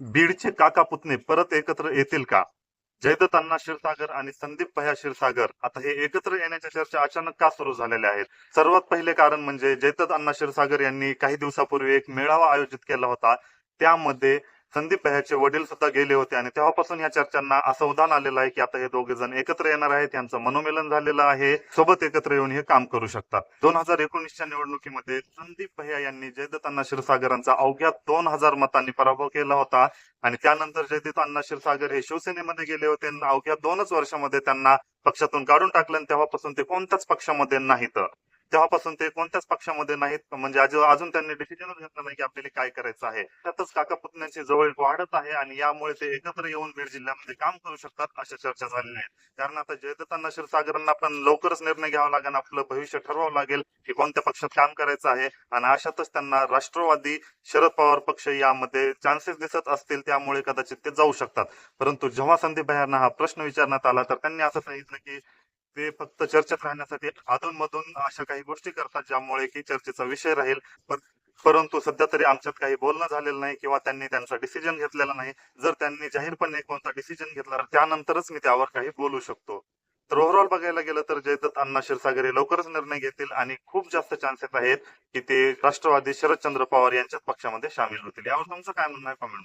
बीडचे काका पुतणे परत एकत्र येतील का? जयदत्तांना अण्णा क्षीरसागर आणि संदीप भया क्षीरसागर. आता हे एकत्र येण्याच्या चर्चा अचानक का सुरू झालेल्या आहेत? सर्वात पहिले कारण म्हणजे जयदत्त अण्णा क्षीरसागर यांनी काही दिवसापूर्वी एक मेळावा आयोजित केला होता. त्यामध्ये संदीप ह्याचे वडील सुद्धा गेले होते आणि तेव्हापासून या चर्चांना असं उदाहरण आलेलं आहे की आता हे दोघे जण एकत्र येणार आहेत यांचं मनोमिलन झालेलं आहे सोबत एकत्र येऊन हे काम करू शकतात. दोन हजार एकोणीसच्या निवडणुकीमध्ये संदीप भैया यांनी जयदत्त अण्णा क्षीरसागरांचा अवघ्या दोन हजार मतांनी पराभव केला होता आणि त्यानंतर जयदत्त अण्णा क्षीरसागर हे शिवसेनेमध्ये गेले होते. आणि अवघ्या दोनच वर्षामध्ये त्यांना पक्षातून काढून टाकलं आणि तेव्हापासून ते कोणत्याच पक्षामध्ये नाहीत. तेव्हापासून ते कोणत्याच पक्षामध्ये नाहीत म्हणजे अजून त्यांनी डिसिजनच घेतला नाही की आपल्याला काय करायचं आहे. त्यातच काका पुतण्यांची जवळ वाढत आहे आणि यामुळे ते एकत्र येऊन बीड जिल्ह्यामध्ये काम करू शकतात अशा चर्चा झालेल्या आहेत. कारण आता जयदत्तांना क्षीरसागरांना पण लवकरच निर्णय घ्यावा लागेल आपलं भविष्य ठरवावं लागेल की कोणत्या पक्षात काम करायचं आहे. आणि अशातच त्यांना राष्ट्रवादी शरद पवार पक्ष यामध्ये चान्सेस दिसत असतील त्यामुळे कदाचित ते जाऊ शकतात. परंतु जेव्हा संदीप यांना हा प्रश्न विचारण्यात आला तर त्यांनी असं सांगितलं की ते फक्त चर्चेत राहण्यासाठी अधूनमधून अशा काही गोष्टी करतात ज्यामुळे की चर्चेचा विषय राहील. पण परंतु सध्या तरी आमच्यात काही बोलणं झालेलं नाही किंवा त्यांनी त्यांचा डिसिजन घेतलेला नाही. जर त्यांनी जाहीरपणे कोणता डिसिजन घेतला तर त्यानंतरच मी त्यावर काही बोलू शकतो. तर ओव्हरऑल बघायला गेलं तर जयदत्त अण्णा क्षीरसागर हे लवकरच निर्णय घेतील आणि खूप जास्त चान्सेस आहेत की ते राष्ट्रवादी शरदचंद्र पवार यांच्याच पक्षामध्ये सामील होतील. यावर तुमचं काय म्हणणं आहे? कॉमेंट